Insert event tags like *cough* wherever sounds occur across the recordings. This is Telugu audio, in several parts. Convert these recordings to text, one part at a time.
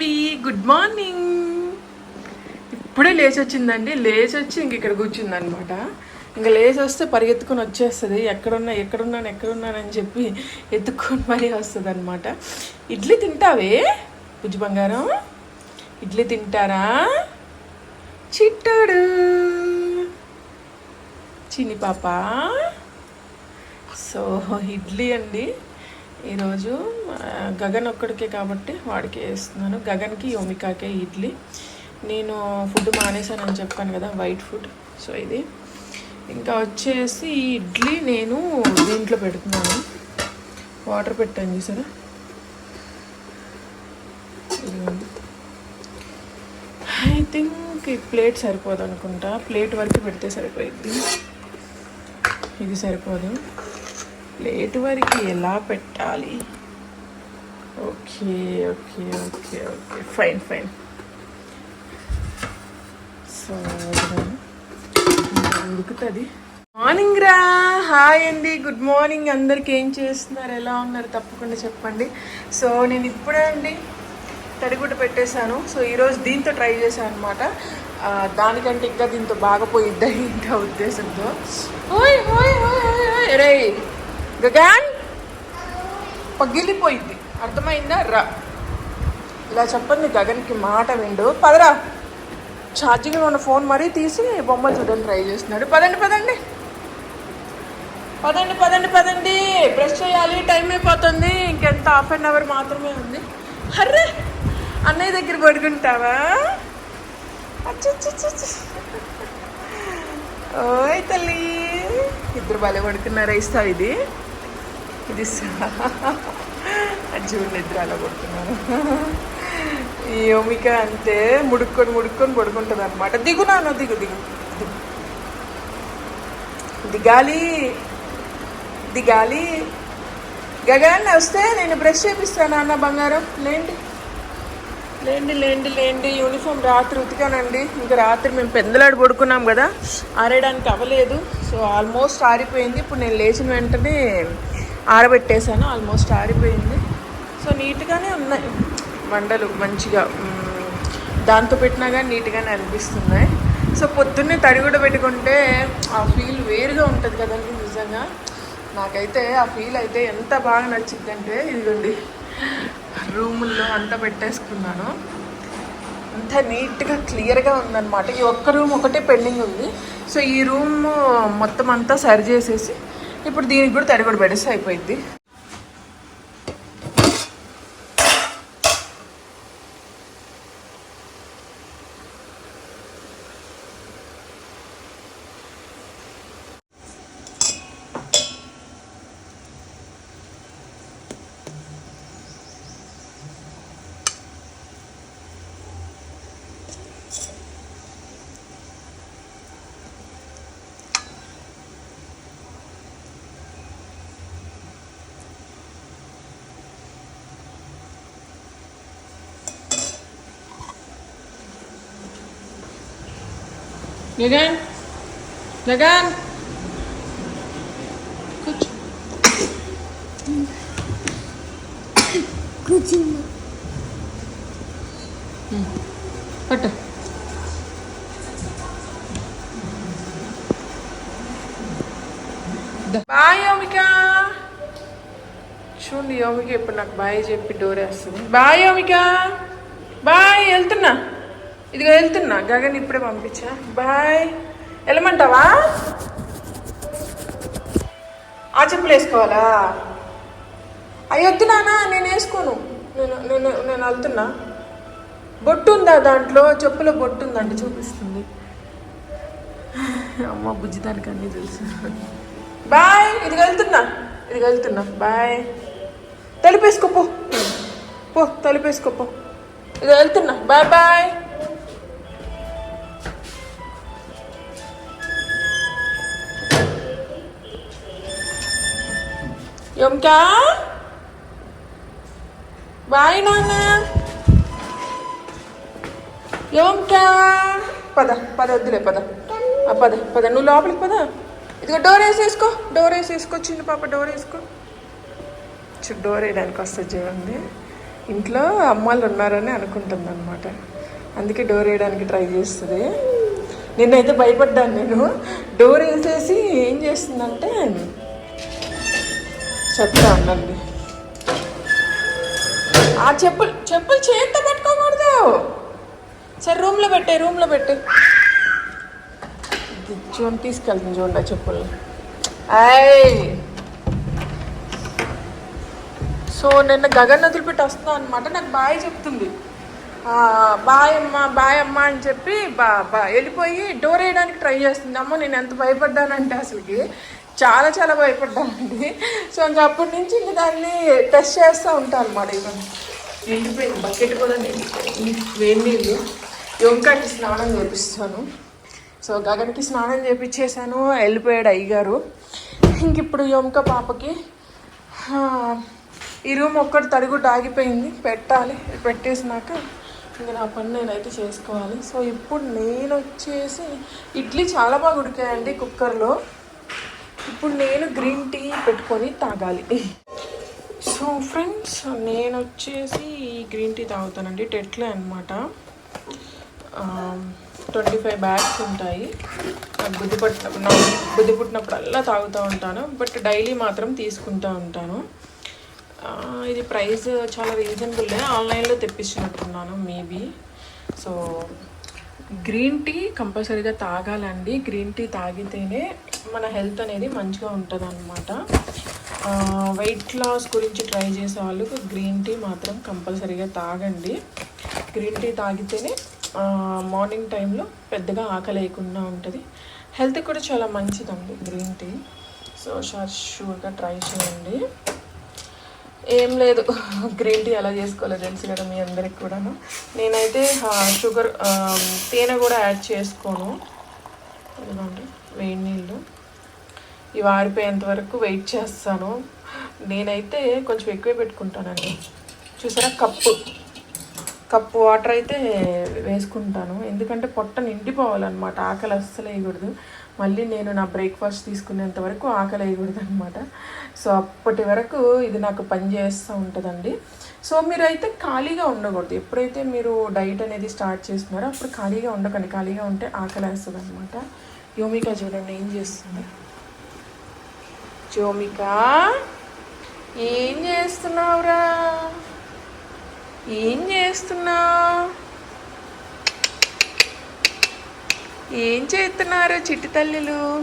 Baby good morning. ఇప్పుడే లేచి వచ్చిందండి లేచి వచ్చి ఇంక ఇక్కడ కూర్చుందనమాట ఇంకా లేచి వస్తే పరిగెత్తుకొని వచ్చేస్తుంది. ఎక్కడున్నా ఎక్కడున్నాను ఎక్కడున్నానని చెప్పి ఎత్తుకొని మరీ వస్తుంది అనమాట ఇడ్లీ తింటావే బుజ్జి బంగారం? ఇడ్లీ తింటారా? చిట్టాడు. చిన్ని పాప? సో ఇడ్లీ అండి. ఈరోజు గగన్ ఒక్కడికే కాబట్టి వాడికి వేస్తున్నాను. గగన్కి యోమికాకే ఇడ్లీ. నేను ఫుడ్ మానేశానని చెప్పాను కదా వైట్ ఫుడ్. సో ఇది. ఇంకా వచ్చేసి ఇడ్లీ నేను దీంట్లో పెడుతున్నాను. వాటర్ పెట్టాను చూసారా? ఐ థింక్ ఈ ప్లేట్ సరిపోదు అనుకుంటా ప్లేట్ వరకు పెడితే సరిపోయిద్ది. ఇది సరిపోదు. ప్లేట్ వరకు ఎలా పెట్టాలి? Okay okay okay okay. Fine fine so ఉడుకుతుంది. మార్నింగ్ రా. హాయ్ అండి. గుడ్ మార్నింగ్ అందరికి ఏం చేస్తున్నారు? ఎలా ఉన్నారు? తప్పకుండా చెప్పండి. సో నేను ఇప్పుడే అండి తడిగుడ్డ పెట్టేశాను. సో ఈరోజు దీంతో ట్రై చేశాను అనమాట దానికంటే ఇంకా దీంతో బాగా పోయిద్దా ఇంకా ఉద్దేశంతో. ఓయ్ ఓయ్ ఓయ్ ఓయ్ రే గగాన్? పగిలిపోయింది. అర్థమైందా? రా. ఇలా చెప్పండి గగన్కి మాట విండు. పదరా. ఛార్జింగ్లో ఉన్న ఫోన్ మరీ తీసి బొమ్మ చూడడానికి ట్రై చేస్తున్నాడు. పదండి పదండి. పదండి పదండి పదండి. బ్రష్ చేయాలి. టైం అయిపోతుంది. ఇంకెంత హాఫ్ అన్ అవర్ మాత్రమే ఉంది. అర్రే! అన్నయ్య దగ్గర పడుకుంటావా? అచ్చచ్చచ్చచ్చ. ఓయ్ తల్లి. ఇద్దరు భలే పడుకున్నారా ఇస్తావు ఇది? ఇది స- అది చూడండి అలా పడుతున్నారు ఈ యోమిక అంతే ముడుక్కొని ముడుక్కొని పడుకుంటుంది అనమాట దిగు నాన్న దిగు దిగు దిగాలి దిగాలి. గగన్ వస్తే నేను బ్రష్ చేపిస్తాను అన్న బంగారం. లేండి. లేండి లేండి లేండి. యూనిఫామ్ రాత్రి ఉతికానండి. ఇంకా రాత్రి మేము పెందలాడు పడుకున్నాం కదా. ఆరేయడానికి అవ్వలేదు. సో ఆల్మోస్ట్ ఆరిపోయింది. ఇప్పుడు నేను లేచిన వెంటనే ఆరబెట్టేశాను ఆల్మోస్ట్ ఆరిపోయింది. సో నీట్గానే ఉన్నాయి. మండలు మంచిగా దాంతో పెట్టినా కానీ నీట్గానే అనిపిస్తున్నాయి. సో పొద్దున్నే తడి కూడా పెట్టుకుంటే ఆ ఫీల్ వేరుగా ఉంటుంది కదండి నిజంగా. నాకైతే ఆ ఫీల్ అయితే ఎంత బాగా నచ్చిందంటే ఇదిగోండి రూముల్లో అంతా పెట్టేసుకున్నాను. అంత నీట్గా క్లియర్గా ఉందన్నమాట. ఈ ఒక్క రూమ్ ఒకటే పెండింగ్ ఉంది. సో ఈ రూమ్ మొత్తం అంతా సరి చేసేసి ఇప్పుడు దీనికి కూడా తడి కూడా పెడేస్తే అయిపోయింది గగన్ గగన్ కూర్చో కూర్చున్నా పట్టు బాయ్ యోమిక చూడండి యోమిక ఇప్పుడు నాకు బాయ్ చెప్పి డోర్ వేస్తుంది. బాయ్ యోమిక బాయ్ వెళ్తున్నా. ఇదిగో వెళ్తున్నా. గగన్ ఇప్పుడే పంపించా బాయ్. వెళ్ళమంటావా? ఆ చెప్పులు వేసుకోవాలా? అవి వద్దు నాన్న నేను వేసుకోను. నేను నేను నేను వెళ్తున్నా. బొట్టు ఉందా దాంట్లో? చెప్పులో బొట్టు ఉందండి చూపిస్తుంది. అమ్మ బుజ్జి దానికి అన్నీ తెలుసు. బాయ్. ఇది వెళ్తున్నా. ఇది వెళ్తున్నా. బాయ్. తలుపేసుకో పో. పో ఇది వెళ్తున్నా. Bye bye. యోమికా బాయ్ నాన్న యోమికా పద పద వద్దులే పద పద పద నువ్వు లోపలికి పద ఇదిగో డోర్ వేసేసుకో డోర్ వేసేసుకో చిన్న పాప డోర్ వేసుకో చూ డోర్ వేయడానికి వస్తుంది చూడండి ఇంట్లో అమ్మాళ్ళు ఉన్నారని అనుకుంటుంది అనమాట అందుకే డోర్ వేయడానికి ట్రై చేస్తుంది నిన్నైతే భయపడ్డాను నేను డోర్ వేసేసి ఏం చేస్తుందంటే చెప్తా ఉండండి. ఆ చెప్పులు చెప్పులు చేతితో పట్టుకోకూడదు. సరే రూమ్లో పెట్టే రూమ్లో పెట్టే. చూడండి తీసుకెళ్తుంది చూడండి ఆ చెప్పులు. ఐ సో నిన్న గగన్ వదిలిపెట్టి వస్తున్నా అనమాట నాకు బాయ్ చెప్తుంది. బాయ్ అమ్మ బాయ్ అమ్మ అని చెప్పి బా బా వెళ్ళిపోయి డోర్ వేయడానికి ట్రై చేస్తుంది. అమ్మ నేను ఎంత భయపడ్డానంటే అసలుకి. చాలా చాలా భయపడ్డానండి సో ఇంకా అప్పటి నుంచి ఇంక దాన్ని టెస్ట్ చేస్తూ ఉంటాను అనమాట ఇక నిండిపోయింది బకెట్ కూడా నిండిపోయింది వేడి నీళ్ళు యొంకాకి స్నానం చేపిస్తాను. సో గగన్కి స్నానం చేపించేసాను వెళ్ళిపోయాడు అయ్యగారు. ఇంక ఇప్పుడు యొంక పాపకి ఈ రూమ్ ఒక్కటి తడిగుడ్డు ఆగిపోయింది పెట్టాలి. పెట్టేసినాక ఇంక నా పని నేనైతే చేసుకోవాలి. సో ఇప్పుడు నేను వచ్చేసి ఇడ్లీ చాలా బాగా ఉడికాయండి కుక్కర్లో. ఇప్పుడు నేను గ్రీన్ టీ పెట్టుకొని తాగాలి. సో ఫ్రెండ్స్ నేను వచ్చేసి ఈ గ్రీన్ టీ తాగుతానండి. టెట్లే అనమాట ట్వంటీ ఫైవ్ బ్యాగ్స్ ఉంటాయి. నాకు బుద్ధి పట్టినప్పుడు నాకు బుద్ధి పుట్టినప్పుడల్లా తాగుతూ ఉంటాను. బట్ డైలీ మాత్రం తీసుకుంటూ ఉంటాను. ఇది ప్రైస్ చాలా రీజనబుల్లే ఆన్లైన్లో తెప్పించినట్టున్నాను మేబీ. సో గ్రీన్ టీ కంపల్సరీగా తాగాలండి. గ్రీన్ టీ తాగితేనే మన హెల్త్ అనేది మంచిగా ఉంటుంది అనమాట వెయిట్ లాస్ గురించి ట్రై చేసే వాళ్ళు గ్రీన్ టీ మాత్రం కంపల్సరీగా తాగండి. గ్రీన్ టీ తాగితేనే మార్నింగ్ టైంలో పెద్దగా ఆకలి లేకుండా ఉంటుంది. హెల్త్ కూడా చాలా మంచిదండి గ్రీన్ టీ. సో షార్ షూర్గా ట్రై చేయండి. ఏం లేదు. గ్రీన్ టీ అలా చేసుకోవాలో తెలుసు కదా మీ అందరికి కూడాను. నేనైతే షుగర్ తేనె కూడా యాడ్ చేసుకోను. ఇదిగోండి వేడి నీళ్ళు. ఇవి ఆరిపోయేంత వరకు వెయిట్ చేస్తాను. నేనైతే కొంచెం ఎక్కువే పెట్టుకుంటానండి. చూసారా కప్పు. కప్పు వాటర్ అయితే వేసుకుంటాను. ఎందుకంటే పొట్ట నిండిపోవాలన్నమాట. ఆకలి అస్సలు వేయకూడదు. మళ్ళీ నేను నా బ్రేక్ఫాస్ట్ తీసుకునేంత వరకు ఆకలి వేయకూడదు అనమాట సో అప్పటి వరకు ఇది నాకు పని చేస్తూ ఉంటుందండి. సో మీరైతే ఖాళీగా ఉండకూడదు. ఎప్పుడైతే మీరు డైట్ అనేది స్టార్ట్ చేస్తున్నారో అప్పుడు ఖాళీగా ఉండకండి. ఖాళీగా ఉంటే ఆకలి వేస్తుంది అనమాట యోమిక చూడండి ఏం చేస్తుంది? జోమిక ఏం చేస్తున్నావురా? ఏం చేస్తున్నావు? ఏం చేస్తున్నారు చిట్టి తల్లిలు?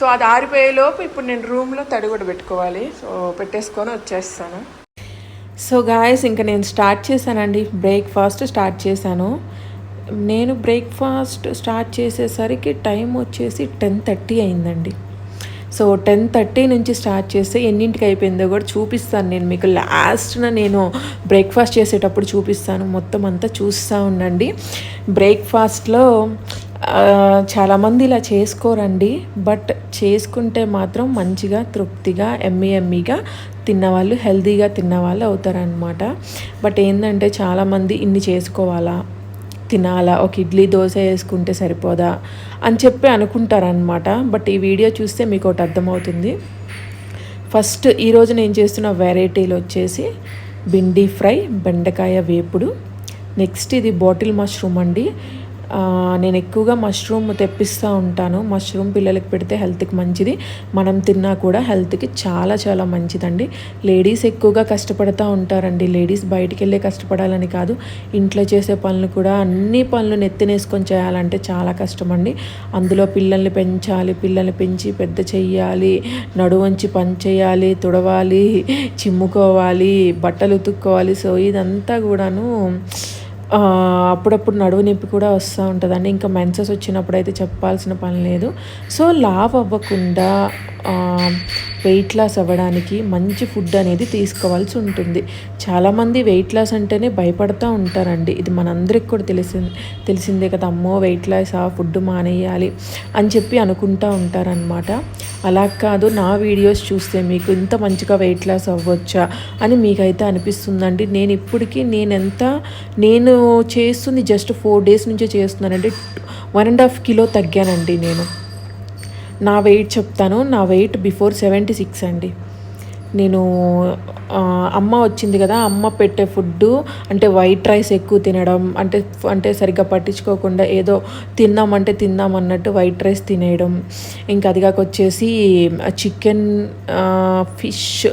సో అది ఆరిపోయేలోపు ఇప్పుడు నేను రూమ్లో తడి కూడా పెట్టుకోవాలి. సో పెట్టేసుకొని వచ్చేస్తాను. సో గాయస్ ఇంకా నేను స్టార్ట్ చేశానండి. బ్రేక్ఫాస్ట్ స్టార్ట్ చేశాను. నేను బ్రేక్ఫాస్ట్ స్టార్ట్ చేసేసరికి టైం వచ్చేసి టెన్ థర్టీ అయిందండి. సో టెన్ థర్టీ నుంచి స్టార్ట్ చేస్తే ఎన్నింటికి అయిపోయిందో కూడా చూపిస్తాను నేను. మీకు లాస్ట్న నేను బ్రేక్ఫాస్ట్ చేసేటప్పుడు చూపిస్తాను. మొత్తం అంతా చూస్తూ ఉండండి. బ్రేక్ఫాస్ట్లో చాలామంది ఇలా చేసుకోరండి బట్ చేసుకుంటే మాత్రం మంచిగా తృప్తిగా ఎమ్మి ఎమ్మిగా తిన్నవాళ్ళు హెల్తీగా తిన్నవాళ్ళు అవుతారనమాట బట్ ఏంటంటే చాలామంది ఇన్ని చేసుకోవాలా తినాలా ఒక ఇడ్లీ దోశ వేసుకుంటే సరిపోదా అని చెప్పి అనుకుంటారనమాట బట్ ఈ వీడియో చూస్తే మీకు ఒకటి అర్థమవుతుంది. ఫస్ట్ ఈరోజు నేను చేస్తున్న వెరైటీలు వచ్చేసి భిండి ఫ్రై బెండకాయ వేపుడు. నెక్స్ట్ ఇది బాటిల్ మష్రూమ్ అండి. నేను ఎక్కువగా మష్రూమ్ తెప్పిస్తూ ఉంటాను. మష్రూమ్ పిల్లలకి పెడితే హెల్త్కి మంచిది. మనం తిన్నా కూడా హెల్త్కి చాలా చాలా మంచిదండి. లేడీస్ ఎక్కువగా కష్టపడుతూ ఉంటారండి. లేడీస్ బయటికి వెళ్ళే కష్టపడాలని కాదు. ఇంట్లో చేసే పనులు కూడా అన్ని పనులు నెత్తినేసుకొని చేయాలంటే చాలా కష్టమండి. అందులో పిల్లల్ని పెంచాలి పిల్లల్ని పెంచి పెద్ద చెయ్యాలి నడువంచి పని చేయాలి తుడవాలి చిమ్ముకోవాలి బట్టలు ఉతుక్కోవాలి. సో ఇదంతా కూడాను అప్పుడప్పుడు నడువు నొప్పి కూడా వస్తూ ఉంటుందండి. ఇంకా మెన్సెస్ వచ్చినప్పుడు అయితే చెప్పాల్సిన పని లేదు. సో లావ్ అవ్వకుండా వెయిట్ లాస్ అవ్వడానికి మంచి ఫుడ్ అనేది తీసుకోవాల్సి ఉంటుంది. చాలామంది వెయిట్ లాస్ అంటేనే భయపడుతూ ఉంటారండి. ఇది మనందరికి కూడా తెలిసింది తెలిసిందే కదా అమ్మో వెయిట్ లాస్ ఆ ఫుడ్ మానేయాలి అని చెప్పి అనుకుంటూ ఉంటారనమాట అలా కాదు నా వీడియోస్ చూస్తే మీకు ఇంత మంచిగా వెయిట్ లాస్ అవ్వచ్చా అని మీకైతే అనిపిస్తుందండి. నేను ఇప్పటికీ నేను ఎంత నేను చేస్తుంది జస్ట్ ఫోర్ డేస్ నుంచే చేస్తున్నానండి. వన్ అండ్ హాఫ్ కిలో తగ్గానండి నేను. నా వెయిట్ చెప్తాను. నా వెయిట్ బిఫోర్ సెవెంటీ సిక్స్ అండి. నేను అమ్మ వచ్చింది కదా అమ్మ పెట్టే ఫుడ్ అంటే వైట్ రైస్ ఎక్కువ తినడం అంటే అంటే సరిగ్గా పట్టించుకోకుండా ఏదో తిన్నామంటే తిన్నాం అన్నట్టు వైట్ రైస్ తినేయడం. ఇంకా అది కాక వచ్చేసి చికెన్ ఫిష్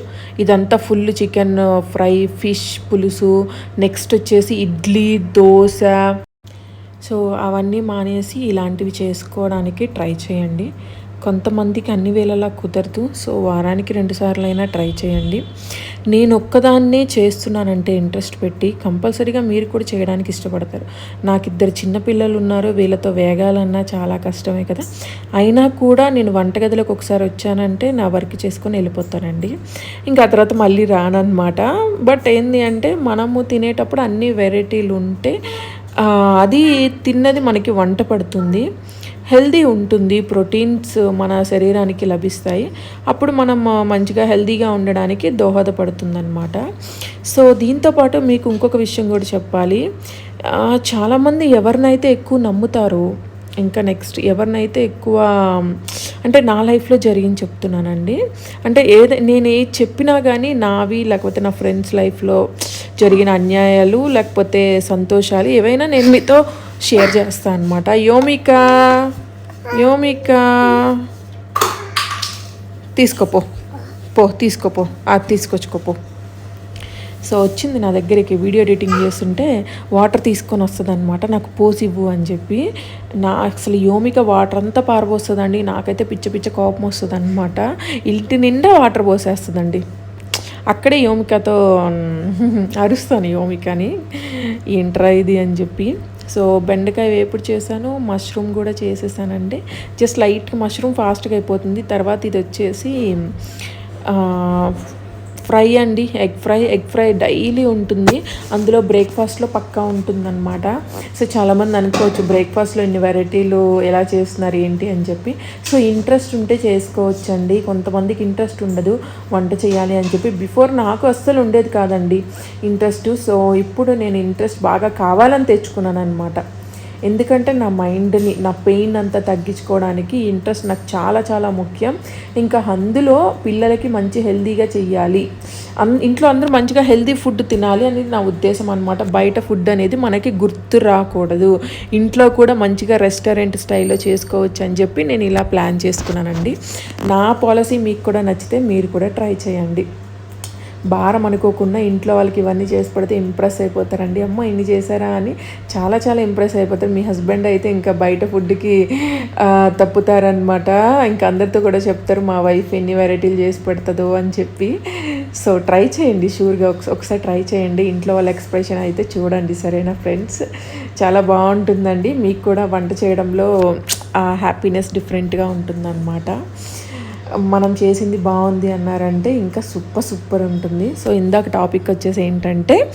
ఇదంతా ఫుల్ చికెన్ ఫ్రై ఫిష్ పులుసు నెక్స్ట్ వచ్చేసి ఇడ్లీ దోశ. సో అవన్నీ మానేసి ఇలాంటివి చేసుకోవడానికి ట్రై చేయండి. కొంతమందికి అన్ని వేళలా కుదరదు. సో వారానికి రెండు సార్లు అయినా ట్రై చేయండి. నేను ఒక్కదాన్నే చేస్తున్నానంటే ఇంట్రెస్ట్ పెట్టి కంపల్సరీగా మీరు కూడా చేయడానికి ఇష్టపడతారు. నాకు ఇద్దరు చిన్నపిల్లలు ఉన్నారు వీళ్ళతో వేగాలన్నా చాలా కష్టమే కదా. అయినా కూడా నేను వంటగదిలోకి ఒకసారి వచ్చానంటే నా వర్క్ చేసుకొని వెళ్ళిపోతానండి. ఇంకా ఆ తర్వాత మళ్ళీ రానమాట బట్ ఏంది అంటే మనము తినేటప్పుడు అన్ని వెరైటీలు ఉంటే అది తిన్నది మనకి వంట పడుతుంది. హెల్దీ ఉంటుంది ప్రోటీన్స్ మన శరీరానికి లభిస్తాయి. అప్పుడు మనం మంచిగా హెల్దీగా ఉండడానికి దోహదపడుతుందన్నమాట. సో దీంతోపాటు మీకు ఇంకొక విషయం కూడా చెప్పాలి. చాలామంది ఎవరినైతే ఎక్కువ నమ్ముతారో ఇంకా నెక్స్ట్ ఎవరినైతే ఎక్కువ అంటే నా లైఫ్లో జరిగింది చెప్తున్నానండి. అంటే ఏది నేను ఏది చెప్పినా కానీ నావి లేకపోతే నా ఫ్రెండ్స్ లైఫ్లో జరిగిన అన్యాయాలు లేకపోతే సంతోషాలు ఏవైనా నేను మీతో షేర్ చేస్తాను అనమాట యోమిక యోమిక. తీసుకోపో పో. తీసుకోపో అది తీసుకొచ్చుకోపో సో వచ్చింది నా దగ్గరికి వీడియో ఎడిటింగ్ చేస్తుంటే వాటర్ తీసుకొని వస్తుంది అనమాట నాకు పోసి ఇవ్వు అని చెప్పి నా అసలు యోమిక వాటర్ అంతా పారబోస్తుందండి నాకైతే పిచ్చ పిచ్చ కోపం వస్తుంది అనమాట ఇంటి నిండా వాటర్ పోసేస్తుందండి. అక్కడే యోమికతో అరుస్తాను యోమికని ఏంట్రా ఇది అని చెప్పి. సో బెండకాయ వేపుడు చేశాను మష్రూమ్ కూడా చేసేసానండి. జస్ట్ లైట్గా మష్రూమ్ ఫాస్ట్గా అయిపోతుంది. తర్వాత ఇది వచ్చేసి ఫ్రై అండి egg fry. Egg fry daily ఉంటుంది. అందులో బ్రేక్ఫాస్ట్లో పక్కా ఉంటుందన్నమాట. సో చాలామంది అనుకోవచ్చు బ్రేక్ఫాస్ట్లో ఇన్ని వెరైటీలు ఎలా చేస్తున్నారు ఏంటి అని చెప్పి. సో ఇంట్రెస్ట్ ఉంటే చేసుకోవచ్చండి. కొంతమందికి ఇంట్రెస్ట్ ఉండదు వంట చేయాలి అని చెప్పి. బిఫోర్ నాకు అస్సలు ఉండేది కాదండి ఇంట్రెస్ట్. సో ఇప్పుడు నేను ఇంట్రెస్ట్ బాగా కావాలని తెచ్చుకున్నాను అనమాట ఎందుకంటే నా మైండ్ని నా పెయిన్ అంతా తగ్గించుకోవడానికి ఇంట్రెస్ట్ నాకు చాలా చాలా ముఖ్యం. ఇంకా అందులో పిల్లలకి మంచి హెల్దీగా చెయ్యాలి. అన్ ఇంట్లో అందరూ మంచిగా హెల్తీ ఫుడ్ తినాలి అనేది నా ఉద్దేశం అనమాట బయట ఫుడ్ అనేది మనకి గుర్తు రాకూడదు. ఇంట్లో కూడా మంచిగా రెస్టారెంట్ స్టైల్లో చేసుకోవచ్చు అని చెప్పి నేను ఇలా ప్లాన్ చేసుకున్నానండి. నా పాలసీ మీకు కూడా నచ్చితే మీరు కూడా ట్రై చేయండి. భారం అనుకోకుండా ఇంట్లో వాళ్ళకి ఇవన్నీ చేసి పెడితే ఇంప్రెస్ అయిపోతారండి. అమ్మ ఇన్ని చేశారా అని చాలా చాలా ఇంప్రెస్ అయిపోతారు. మీ హస్బెండ్ అయితే ఇంకా బయట ఫుడ్కి తప్పుతారనమాట ఇంకా అందరితో కూడా చెప్తారు మా వైఫ్ ఎన్ని వెరైటీలు చేసి పెడుతుందో అని చెప్పి. సో ట్రై చేయండి షూర్గా ఒకసారి ట్రై చేయండి. ఇంట్లో వాళ్ళ ఎక్స్ప్రెషన్ అయితే చూడండి సరేనా ఫ్రెండ్స్ చాలా బాగుంటుందండి. మీకు కూడా వంట చేయడంలో హ్యాపీనెస్ డిఫరెంట్గా ఉంటుందన్నమాట. మనం చేసింది బాగుంది అన్నారంటే ఇంకా సూపర్ సూపర్ ఉంటుంది. సో ఇందాక టాపిక్ వచ్చేసి ఏంటంటే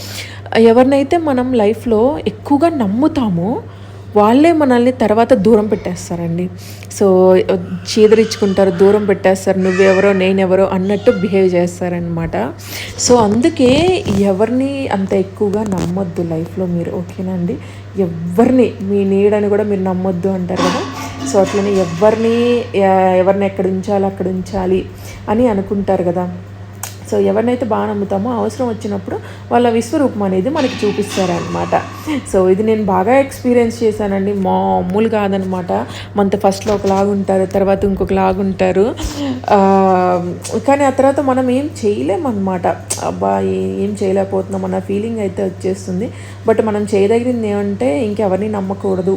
ఎవరినైతే మనం లైఫ్లో ఎక్కువగా నమ్ముతామో వాళ్ళే మనల్ని తర్వాత దూరం పెట్టేస్తారండి. సో చీదరించుకుంటారు దూరం పెట్టేస్తారు నువ్వెవరో నేనెవరో అన్నట్టు బిహేవ్ చేస్తారనమాట సో అందుకే ఎవరిని అంత ఎక్కువగా నమ్మొద్దు లైఫ్లో మీరు ఓకేనా అండి? ఎవరిని మీ నీడని కూడా మీరు నమ్మొద్దు అంటారు కదా? సో అట్లనే ఎవరిని ఎవరిని ఎక్కడ ఉంచాలి అక్కడ ఉంచాలి అని అనుకుంటారు కదా. సో ఎవరినైతే బాగా నమ్ముతామో అవసరం వచ్చినప్పుడు వాళ్ళ విశ్వరూపం అనేది మనకి చూపిస్తారనమాట సో ఇది నేను బాగా ఎక్స్పీరియన్స్ చేశానండి. మామూలు కాదనమాట మనతో ఫస్ట్లో ఒకలాగా ఉంటారు తర్వాత ఇంకొకలాగా ఉంటారు. కానీ ఆ తర్వాత మనం ఏం చేయలేమన్నమాట. అబ్బా ఏం చేయలేకపోతున్నాం అన్న ఫీలింగ్ అయితే వచ్చేస్తుంది. బట్ మనం చేయదగినది ఏమంటే ఇంకెవరిని నమ్మకూడదు.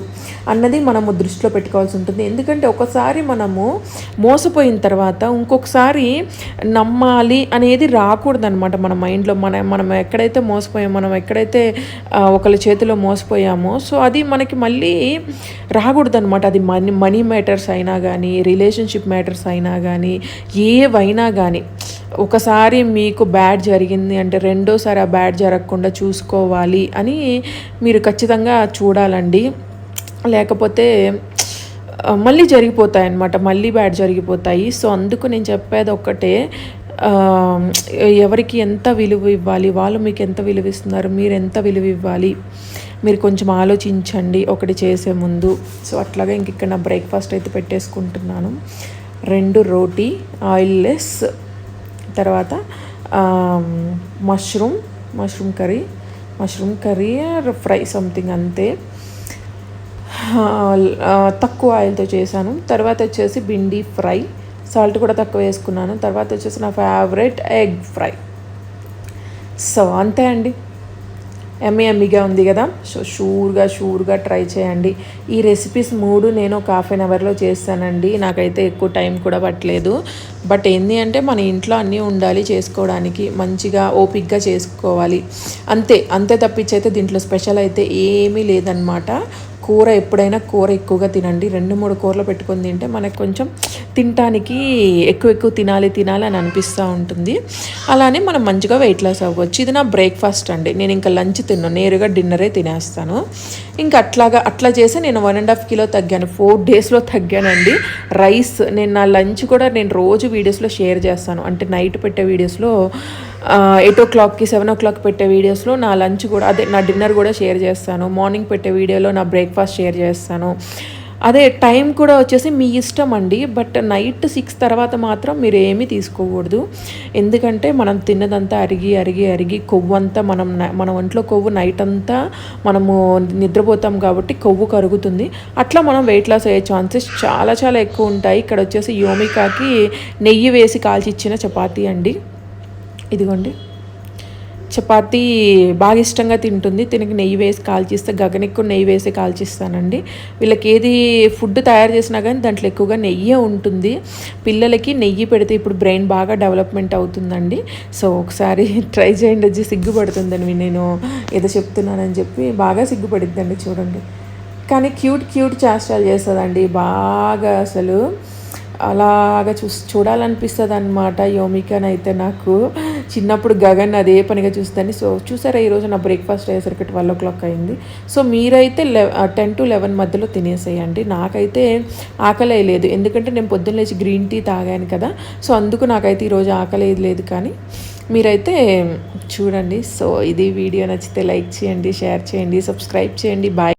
అన్నది మనము దృష్టిలో పెట్టుకోవాల్సి ఉంటుంది. ఎందుకంటే ఒకసారి మనము మోసపోయిన తర్వాత ఇంకొకసారి నమ్మాలి అనేది రాకూడదు అనమాట మన మైండ్లో. మన మనం ఎక్కడైతే మోసపోయామో మనం ఎక్కడైతే ఒకరి ఒకళ్ళ చేతిలో మోసపోయామో సో అది మనకి మళ్ళీ రాకూడదు అనమాట అది మనీ మనీ మ్యాటర్స్ అయినా కానీ రిలేషన్షిప్ మ్యాటర్స్ అయినా కానీ ఏవైనా కానీ ఒకసారి మీకు బ్యాడ్ జరిగింది అంటే రెండోసారి ఆ బ్యాడ్ జరగకుండా చూసుకోవాలి అని మీరు ఖచ్చితంగా చూడాలండి. లేకపోతే మళ్ళీ జరిగిపోతాయి అన్నమాట మళ్ళీ బ్యాడ్ జరిగిపోతాయి. సో అందుకు నేను చెప్పేది ఒక్కటే. ఎవరికి ఎంత విలువ ఇవ్వాలి వాళ్ళు మీకు ఎంత విలువ ఇస్తున్నారు మీరు ఎంత విలువ ఇవ్వాలి మీరు కొంచెం ఆలోచించండి ఒకటి చేసే ముందు. సో అట్లాగా ఇంక ఇక్కడ నా బ్రేక్ఫాస్ట్ అయితే పెట్టేసుకుంటున్నాను. రెండు రోటీ ఆయిల్ లెస్ తర్వాత mushroom mushroom curry mushroom curry fry something అంతే. తక్కువ ఆయిల్తో చేశాను. తర్వాత వచ్చేసి భిండి ఫ్రై. సాల్ట్ కూడా తక్కువ వేసుకున్నాను. తర్వాత వచ్చేసి నా ఫేవరెట్ ఎగ్ ఫ్రై సో అంతే అండి. ఎమ్మి ఎమ్మిగా ఉంది కదా? సో షూర్గా షూర్గా ట్రై చేయండి. ఈ రెసిపీస్ మూడు నేను ఒక హాఫ్ అన్ అవర్లో చేస్తానండి. నాకైతే ఎక్కువ టైం కూడా పట్టలేదు. బట్ ఏంది అంటే మన ఇంట్లో అన్నీ ఉండాలి చేసుకోవడానికి. మంచిగా ఓపిక్గా చేసుకోవాలి. అంతే. అంతే తప్పించైతే దీంట్లో స్పెషల్ అయితే ఏమీ లేదనమాట కూర ఎప్పుడైనా కూర ఎక్కువగా తినండి. రెండు మూడు కూరలు పెట్టుకొని తింటే మనకు కొంచెం తినటానికి ఎక్కువ ఎక్కువ తినాలి తినాలి అని అనిపిస్తూ ఉంటుంది. అలానే మనం మంచిగా వెయిట్ లాస్ అవ్వచ్చు. ఇది నా బ్రేక్ఫాస్ట్ అండి. నేను ఇంకా లంచ్ తిన్నాను నేరుగా డిన్నరే తినేస్తాను. ఇంకా అట్లాగా అట్లా చేసి నేను వన్ అండ్ హాఫ్ కిలో తగ్గాను. ఫోర్ డేస్లో తగ్గానండి. రైస్ నేను నా లంచ్ కూడా నేను రోజు వీడియోస్లో షేర్ చేస్తాను. అంటే నైట్ పెట్టే వీడియోస్లో ఎయిట్ ఓ క్లాక్కి సెవెన్ ఓ క్లాక్ పెట్టే వీడియోస్లో నా లంచ్ కూడా అదే నా డిన్నర్ కూడా షేర్ చేస్తాను. మార్నింగ్ పెట్టే వీడియోలో నా బ్రేక్ఫాస్ట్ షేర్ చేస్తాను. అదే టైం కూడా వచ్చేసి మీ ఇష్టం అండి. బట్ నైట్ సిక్స్ తర్వాత మాత్రం మీరు ఏమీ తీసుకోకూడదు. ఎందుకంటే మనం తిన్నదంతా అరిగి అరిగి అరిగి కొవ్వు అంతా మనం మన ఒంట్లో కొవ్వు నైట్ అంతా మనము నిద్రపోతాం కాబట్టి కొవ్వు కరుగుతుంది. అట్లా మనం వెయిట్ లాస్ అయ్యే ఛాన్సెస్ చాలా చాలా ఎక్కువ ఉంటాయి. ఇక్కడ వచ్చేసి యోమికాకి నెయ్యి వేసి కాల్చి ఇచ్చిన చపాతీ అండి. ఇదిగోండి. చపాతీ బాగా ఇష్టంగా తింటుంది. తినకి నెయ్యి వేసి కాల్చిస్తే గగనెక్కువ నెయ్యి వేసి కాల్చిస్తానండి. వీళ్ళకి ఏది ఫుడ్ తయారు చేసినా కానీ దాంట్లో ఎక్కువగా నెయ్యే ఉంటుంది. పిల్లలకి నెయ్యి పెడితే ఇప్పుడు బ్రెయిన్ బాగా డెవలప్మెంట్ అవుతుందండి. సో ఒకసారి *laughs* ట్రై చేయండి. వచ్చి సిగ్గుపడుతుందని నేను ఏదో చెప్తున్నానని చెప్పి బాగా సిగ్గుపడిద్దండి చూడండి. కానీ క్యూట్ క్యూట్ చేష్టాలు చేస్తుందండి. బాగా అసలు అలాగా చూ చూడాలనిపిస్తుంది అనమాట యోమికనైతే నాకు. చిన్నప్పుడు గగన్ అదే పనిగా చూస్తాను సో చూసారా ఈరోజు నా బ్రేక్ఫాస్ట్ అయ్యేసరికి ట్వెల్వ్ ఓ క్లాక్ అయింది. సో మీరైతే లె టెన్ టు లెవెన్ మధ్యలో తినేసేయండి. నాకైతే ఆకలి లేదు. ఎందుకంటే నేను పొద్దున్న లేచి గ్రీన్ టీ తాగాను కదా. సో అందుకు నాకైతే ఈరోజు ఆకలి లేదు కానీ మీరైతే చూడండి. సో ఇది వీడియో నచ్చితే లైక్ చేయండి షేర్ చేయండి సబ్స్క్రైబ్ చేయండి. బాయ్